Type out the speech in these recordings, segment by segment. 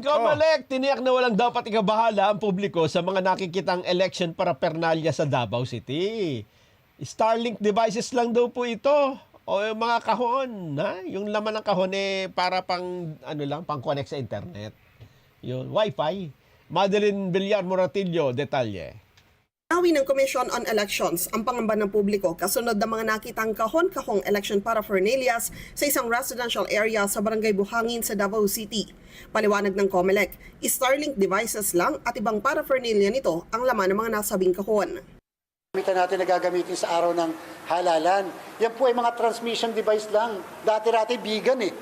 Kamalek, tiniyak na walang dapat ikabahala ang publiko sa mga nakikitang election para pernalya sa Davao City. Starlink devices lang daw po ito. O yung mga kahon, ha? Yung laman ng kahon eh para pang ano lang, pang connect sa internet. Yun, wifi. Madeline Villar Moratillo, detalye. Nawi ng Commission on Elections ang pangamba ng publiko kasunod ng mga nakitang kahon-kahong election paraphernalias sa isang residential area sa Barangay Buhangin sa Davao City. Paliwanag ng COMELEC, Starlink devices lang at ibang paraphernalia nito ang laman ng mga nasabing kahon. Gamitan natin na gagamitin sa araw ng halalan. Yan po ay mga transmission device lang. Dati-dati bigan eh.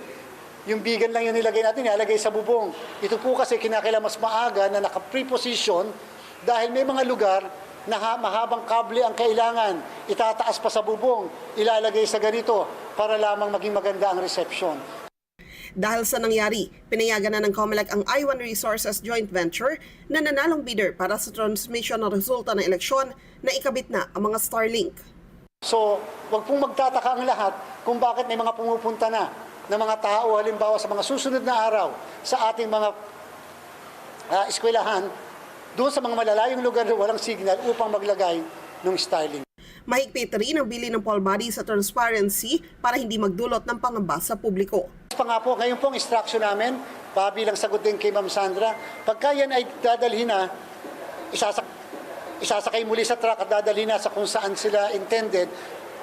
Yung bigan lang yung nilagay natin, nilalagay sa bubong. Ito po kasi kinakailangan mas maaga na naka-preposition dahil may mga lugar na ha- mahabang kable ang kailangan. Itataas pa sa bubong, ilalagay sa ganito para lamang maging maganda ang reception. Dahil sa nangyari, pinayagan na ng COMELEC ang I-1 Resources Joint Venture na nanalong bidder para sa transmission ng resulta ng eleksyon na ikabit na ang mga Starlink. So, wag pong magtataka ang lahat kung bakit may mga pumupunta na ng mga tao halimbawa sa mga susunod na araw sa ating mga ah, eskwelahan doon sa mga malalayong lugar na walang signal upang maglagay ng styling. Mahigpit rin ang bili ng poll body sa transparency para hindi magdulot ng pangamba sa publiko. Pa nga po, ngayon po ang instruction namin, pabilang sagot din kay Ma'am Sandra, pagka yan ay dadalhin na, isasak isasakay muli sa truck at dadalhin na sa kung saan sila intended,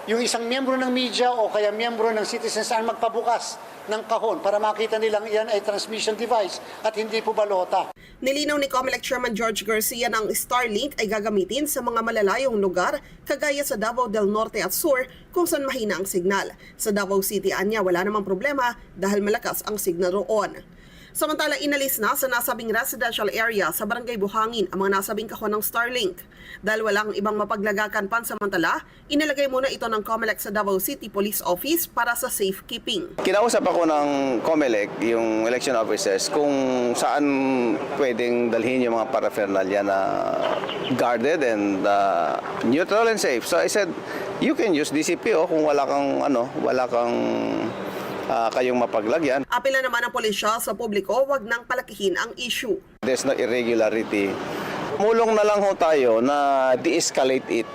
yung isang miyembro ng media o kaya miyembro ng citizens ang magpabukas ng kahon para makita nilang yan ay transmission device at hindi po balota. Nilinaw ni COMELEC Chairman George Garcia na ang Starlink ay gagamitin sa mga malalayong lugar kagaya sa Davao del Norte at Sur kung saan mahina ang signal. Sa Davao City, anya wala namang problema dahil malakas ang signal roon. Samantala, inalis na sa nasabing residential area sa Barangay Buhangin ang mga nasabing kahon ng Starlink. Dahil walang ibang mapaglagakan pansamantala, inilagay muna ito ng COMELEC sa Davao City Police Office para sa safekeeping. Kinausap ako ng COMELEC, yung election officers, kung saan pwedeng dalhin yung mga paraphernalia na guarded and uh, neutral and safe. So I said, you can use DCPO kung wala kang ano, wala kang uh, kayong mapaglagyan. Apela naman ang pulisya sa publiko, wag nang palakihin ang issue. There's no irregularity. Mulong na lang ho tayo na de-escalate it.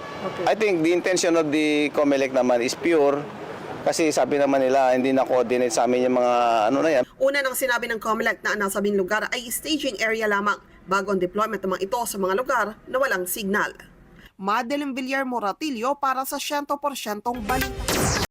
I think the intention of the COMELEC naman is pure kasi sabi naman nila hindi na coordinate sa amin yung mga ano na yan. Una nang sinabi ng COMELEC na ang nasabing lugar ay staging area lamang bago ang deployment naman ito sa mga lugar na walang signal. Madeline Villar Moratillo para sa 100% balita.